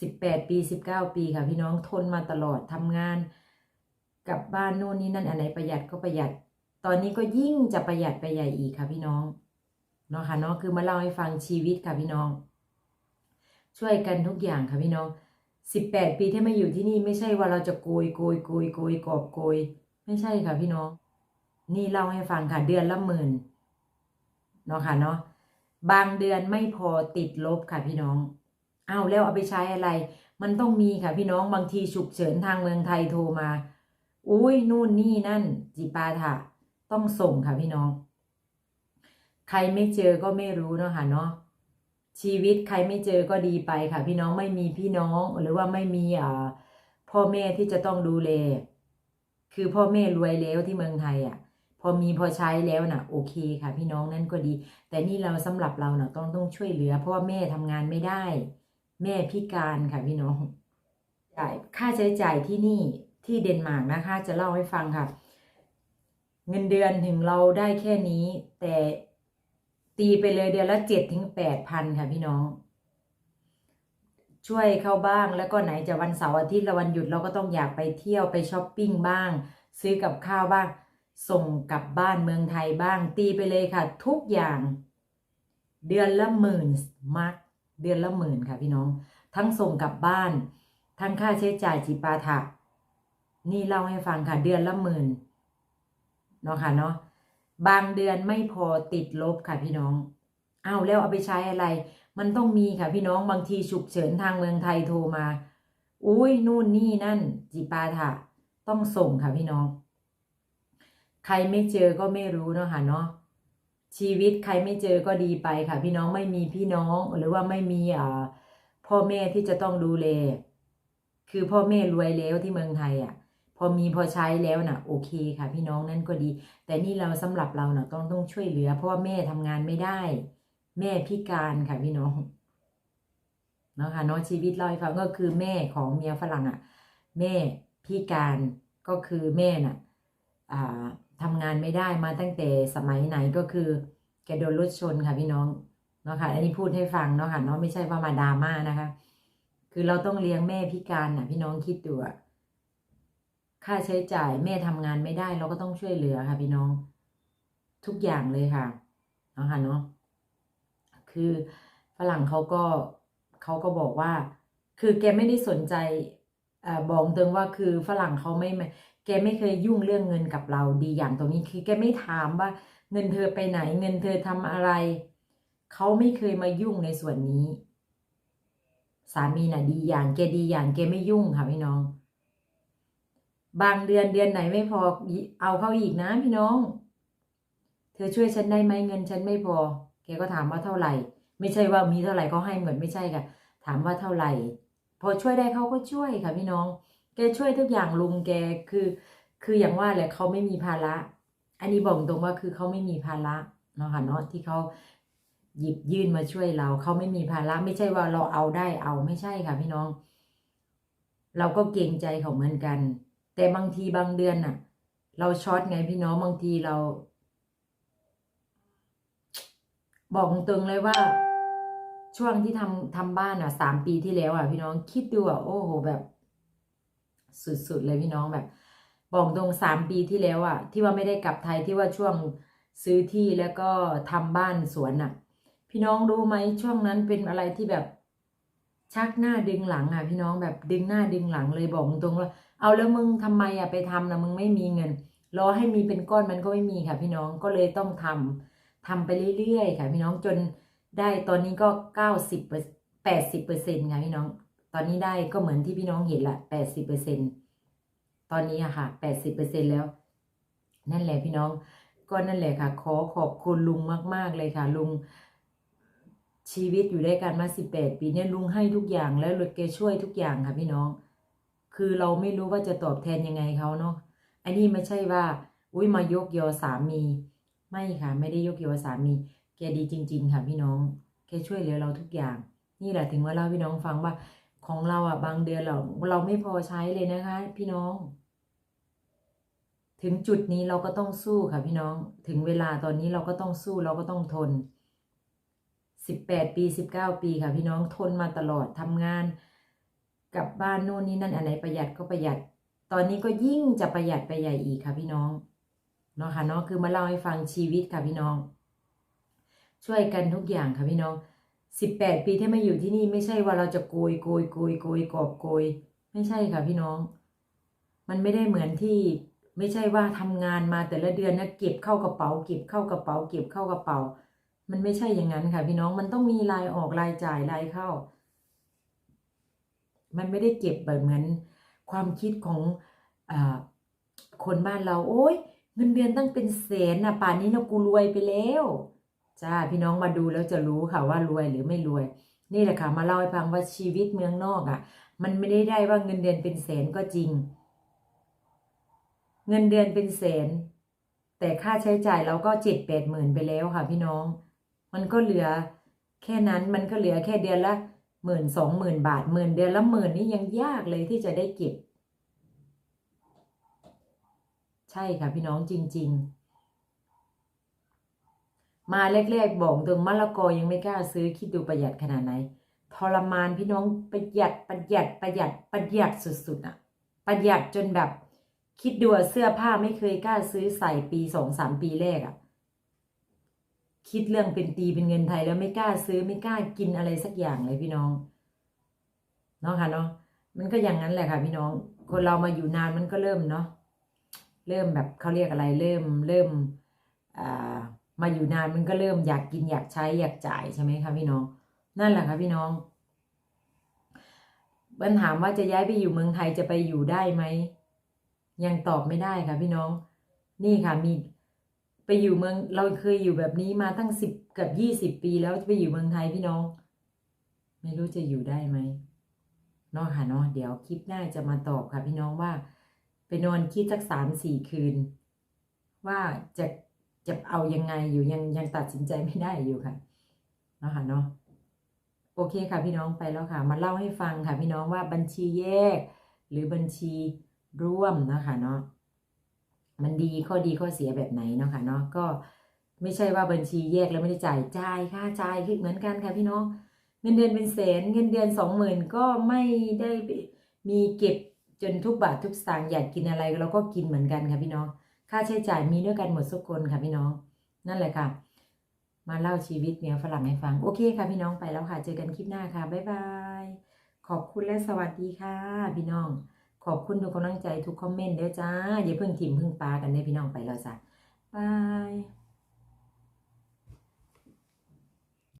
สิบแปดปีสิบเก้าปีค่ะพี่น้องทนมาตลอดทำงานกลับบ้านโน่นนี่นั่นอันไหนประหยัดก็ประหยัด ตอนนี้ก็ยิ่งจะประหยัดไปใหญ่อีกค่ะพี่น้องเนาะค่ะเนาะคือมาเล่าให้ฟังชีวิตค่ะพี่น้อง ช่วยกันทุกอย่างค่ะพี่น้องสิบแปดปีที่มาอยู่ที่นี่ไม่ใช่ว่าเราจะโกยโกยโกยโกยกอบโกย ไม่ใช่ค่ะพี่น้อง นี่เล่าให้ฟังค่ะเดือนละหมื่นเนาะค่ะเนาะบางเดือนไม่พอติดลบค่ะพี่น้อง เอาแล้วเอาไปใช้อะไร มันต้องมีค่ะพี่น้องบางทีฉุกเฉินทางเมืองไทยโทรมา อุ้ยนู่นนี่นั่น จิปาถะต้องส่งค่ะพี่น้อง ใครไม่เจอก็ไม่รู้เนาะค่ะเนาะชีวิตใครไม่เจอก็ดีไปค่ะ พี่น้องไม่มีพี่น้องหรือว่าไม่มีอ่าพ่อแม่ที่จะต้องดูแลคือพ่อแม่รวยแล้วที่เมืองไทยอะ พอมีพอใช้แล้วน่ะ โอเคค่ะ พี่น้องนั่นก็ดี แต่นี่เราสำหรับเราน่ะต้องต้องช่วยเหลือ เพราะว่าแม่ทำงานไม่ได้ แม่พิการค่ะพี่น้องจ่ายค่าใช้จ่ายที่นี่ที่เดนมาร์กนะคะ จะเล่าให้ฟังค่ะ เงินเดือนถึงเราได้แค่นี้ แต่ตีไปเลยเดือนละเจ็ดถึงแปดพันค่ะพี่น้อง ช่วยเข้าบ้างแล้วก็ไหนจะวันเสาร์อาทิตย์ละวันหยุดเราก็ต้องอยากไปเที่ยวไปช้อปปิ้งบ้าง ซื้อกับข้าวบ้าง ส่งกลับบ้านเมืองไทยบ้าง ตีไปเลยค่ะ ทุกอย่าง เดือนละหมื่นมาร์ก เดือนละหมื่นค่ะพี่น้อง ทั้งส่งกลับบ้าน ทั้งค่าใช้จ่ายจิปาถะนี่เล่าให้ฟังค่ะ เดือนละหมื่นเนาะค่ะเนาะบางเดือนไม่พอติดลบค่ะพี่น้องอ้าวแล้วเอาไปใช้อะไร มันต้องมีค่ะพี่น้องบางทีฉุกเฉินทางเมืองไทยโทรมา อุ้ยนู่นนี่นั่น จิปาถะต้องส่งค่ะพี่น้อง ใครไม่เจอก็ไม่รู้เนาะค่ะเนาะ ชีวิตใครไม่เจอก็ดีไปค่ะ พี่น้องไม่มีพี่น้องหรือว่าไม่มีอ่าพ่อแม่ที่จะต้องดูแลคือพ่อแม่รวยแล้วที่เมืองไทยอะ พอมีพอใช้แล้วน่ะ โอเคค่ะ พี่น้องนั่นก็ดี แต่นี่เราสำหรับเราน่ะต้องต้องช่วยเหลือ เพราะว่าแม่ทำงานไม่ได้ แม่พิการค่ะพี่น้องเนาะค่ะเนาะชีวิตเล่าให้ฟังก็คือแม่ของเมียฝรั่งอะ แม่พิการก็คือแม่น่ะ อ่า ทำงานไม่ได้มาตั้งแต่สมัยไหนก็คือแกโดนรถชนค่ะพี่น้องเนาะค่ะ อันนี้พูดให้ฟังเนาะค่ะเนาะไม่ใช่ว่ามาดราม่านะคะ คือเราต้องเลี้ยงแม่พิการน่ะ พี่น้องคิดดูอะค่าใช้จ่ายแม่ทำงานไม่ได้ เราก็ต้องช่วยเหลือค่ะพี่น้อง ทุกอย่างเลยค่ะเนาะค่ะเนาะคือฝรั่งเขาก็เขาก็บอกว่า คือแกไม่ได้สนใจอ่าบอกตรงว่าคือฝรั่งเขาไม่ แกไม่เคยยุ่งเรื่องเงินกับเราดีอย่างตรงนี้คือแกไม่ถามว่าเงินเธอไปไหน เงินเธอทำอะไร เขาไม่เคยมายุ่งในส่วนนี้ สามีน่ะดีอย่างแกดีอย่างแกไม่ยุ่งค่ะพี่น้อง บางเดือนเดือนไหนไม่พอเอาเข้าอีกนะพี่น้อง เธอช่วยฉันได้ไหมเงินฉันไม่พอ แกก็ถามว่าเท่าไหร่ ไม่ใช่ว่ามีเท่าไหร่ก็ให้เหมือนไม่ใช่ค่ะ ถามว่าเท่าไหร่ พอช่วยได้เขาก็ช่วยค่ะพี่น้อง แกช่วยทุกอย่างลุงแกคือ คืออย่างว่าแหละเขาไม่มีภาระ อันนี้บอกตรงว่าคือเขาไม่มีภาระเนาะค่ะเนาะที่เขาหยิบยื่นมาช่วยเราเขาไม่มีภาระไม่ใช่ว่าเราเอาได้เอาไม่ใช่ค่ะ พี่น้อง เราก็เกรงใจเขาเหมือนกัน แต่บางทีบางเดือนน่ะ เราช็อตไงพี่น้องบางทีเรา บอกตรงเลยว่า ช่วงที่ทำทำบ้านอะสามปีที่แล้วอะ พี่น้องคิดดูอะโอ้โหแบบ สุดๆเลยพี่น้องแบบ บอกตรงสามปีที่แล้วอะที่ว่าไม่ได้กลับไทยที่ว่าช่วงซื้อที่แล้วก็ทำบ้านสวนอะพี่น้องรู้ไหมช่วงนั้นเป็นอะไรที่แบบชักหน้าดึงหลังอะพี่น้องแบบดึงหน้าดึงหลังเลยบอกตรงว่า เอาแล้วมึงทำไมอะไปทำนะมึงไม่มีเงินรอให้มีเป็นก้อนมันก็ไม่มีค่ะ พี่น้องก็เลยต้องทำทำไปเรื่อยๆค่ะ พี่น้องจนได้ตอนนี้ก็เก้าสิบแปดสิบเปอร์เซ็นต์ค่ะพี่น้อง ตอนนี้ได้ก็เหมือนที่พี่น้องเห็นละแปดสิบเปอร์เซ็นตอนนี้อะค่ะแปดสิบเปอร์เซ็นแล้ว นั่นแหละพี่น้อง ก็นั่นแหละค่ะ ขอขอบคุณลุงมาก ๆ เลยค่ะลุงชีวิตอยู่ด้วยกันมาสิบแปดปีเนี่ยลุงให้ทุกอย่างแล้วแกช่วยทุกอย่างค่ะพี่น้อง คือเราไม่รู้ว่าจะตอบแทนยังไงเขาเนาะอันนี้ไม่ใช่ว่า อุ้ยมายกยอสามี ไม่ค่ะ ไม่ได้ยกยอสามี แกดีจริง ๆ ค่ะพี่น้อง แกช่วยเหลือเราทุกอย่าง นี่แหละถึงว่าเล่าพี่น้องฟังว่า ของเราอะบางเดือนเราเราไม่พอใช้เลยนะคะ พี่น้อง ถึงจุดนี้เราก็ต้องสู้ค่ะ พี่น้องถึงเวลาตอนนี้เราก็ต้องสู้เราก็ต้องทนสิบแปดปีสิบเก้าปีค่ะ พี่น้องทนมาตลอดทำงานกลับบ้านโน่นนี่นั่นอันไหนประหยัดก็ประหยัด ตอนนี้ก็ยิ่งจะประหยัดไปใหญ่อีกค่ะ พี่น้องเนาะค่ะเนาะคือมาเล่าให้ฟังชีวิตค่ะพี่น้อง ช่วยกันทุกอย่างค่ะพี่น้อง สิบแปดปีที่มาอยู่ที่นี่ไม่ใช่ว่าเราจะโกยโกยโกยโกยกอบโกย ไม่ใช่ค่ะพี่น้อง มันไม่ได้เหมือนที่ไม่ใช่ว่าทำงานมาแต่ละเดือนนะเก็บเข้ากระเป๋า เก็บเข้ากระเป๋า เก็บเข้ากระเป๋า มันไม่ใช่อย่างนั้นค่ะ พี่น้องมันต้องมีรายออกรายจ่ายรายเข้า มันไม่ได้เก็บแบบเหมือนความคิดของอคนบ้านเรา โอ้ยเงินเดือนตั้งเป็นแสนนะป่านนี้เรากูรวยไปแล้ว จ้าพี่น้องมาดูแล้วจะรู้ค่ะว่ารวยหรือไม่รวย นี่แหละค่ะ มาเล่าให้ฟังว่าชีวิตเมืองนอกอะ มันไม่ได้ได้ว่าเงินเดือนเป็นแสนก็จริง เงินเดือนเป็นแสน แต่ค่าใช้จ่ายเราก็เจ็ดแปดหมื่นไปแล้วค่ะ พี่น้อง มันก็เหลือ แค่นั้นมันก็เหลือแค่เดือนละหมื่นสองหมื่นบาทหมื่นเดือนละหมื่นนี่ยังยากเลยที่จะได้เก็บ ใช่ค่ะพี่น้องจริง ๆ มาแรกๆบอกตรงมะละกอยังไม่กล้าซื้อคิดดูประหยัดขนาดไหนทรมานพี่น้องประหยัดประหยัดประหยัดประหยัดสุดๆอะประหยัดจนแบบ คิดดูเสื้อผ้าไม่เคยกล้าซื้อใส่ปีสองสามปีแรกอะคิดเรื่องเป็นตีเป็นเงินไทยแล้วไม่กล้าซื้อไม่กล้ากินอะไรสักอย่างเลยพี่น้องเนาะค่ะเนาะมันก็อย่างนั้นแหละค่ะ พี่น้อง คนเรามาอยู่นานมันก็เริ่มเนาะเริ่มแบบเขาเรียกอะไรเริ่มเริ่มอ่า มาอยู่นานมันก็เริ่มอยากกินอยากใช้อยากจ่ายใช่ไหมคะพี่น้อง นั่นแหละค่ะพี่น้องปัญถามว่าจะย้ายไปอยู่เมืองไทยจะไปอยู่ได้ไหมยังตอบไม่ได้ค่ะพี่น้อง นี่ค่ะมีไปอยู่เมืองเราเคยอยู่แบบนี้มาตั้งสิบกับยี่สิบปีแล้วจะไปอยู่เมืองไทยพี่น้อง ไม่รู้จะอยู่ได้ไหมเนาะค่ะเนาะเดี๋ยวคลิปหน้าจะมาตอบค่ะพี่น้องว่า ไปนอนคิดสักสามสี่คืน ว่าจะ จะเอายังไงอยู่ยังยังตัดสินใจไม่ได้อยู่ค่ะเนาะคะเนาะโอเคค่ะพี่น้องไปแล้วค่ะ มาเล่าให้ฟังค่ะพี่น้องว่าบัญชีแยก หรือบัญชีร่วมนะคะเนาะมันดีข้อดีข้อเสียแบบไหนเนาะค่ะเนาะก็ไม่ใช่ว่าบัญชีแยกแล้วไม่ได้จ่ายจ่ายค่าจ่ายคือเหมือนกันค่ะพี่น้องเงินเดือนเป็นแสนเงินเดือนสองหมื่นก็ไม่ได้มีเก็บจนทุกบาททุกสตางค์อยากกินอะไรเราก็กินเหมือนกันค่ะพี่น้อง ค่าใช้จ่ายมีด้วยกันหมดทุกคนค่ะพี่น้อง นั่นแหละค่ะ มาเล่าชีวิตเมียฝรั่งให้ฟัง โอเคค่ะพี่น้องไปแล้วค่ะ เจอกันคลิปหน้าค่ะ บ๊ายบาย ขอบคุณและสวัสดีค่ะ พี่น้อง ขอบคุณทุกกำลังใจทุกคอมเมนต์เด้อจ้าอย่าเพิ่งถิ่มเพิ่งปากันเด้อพี่น้องไปแล้วจ้ะบาย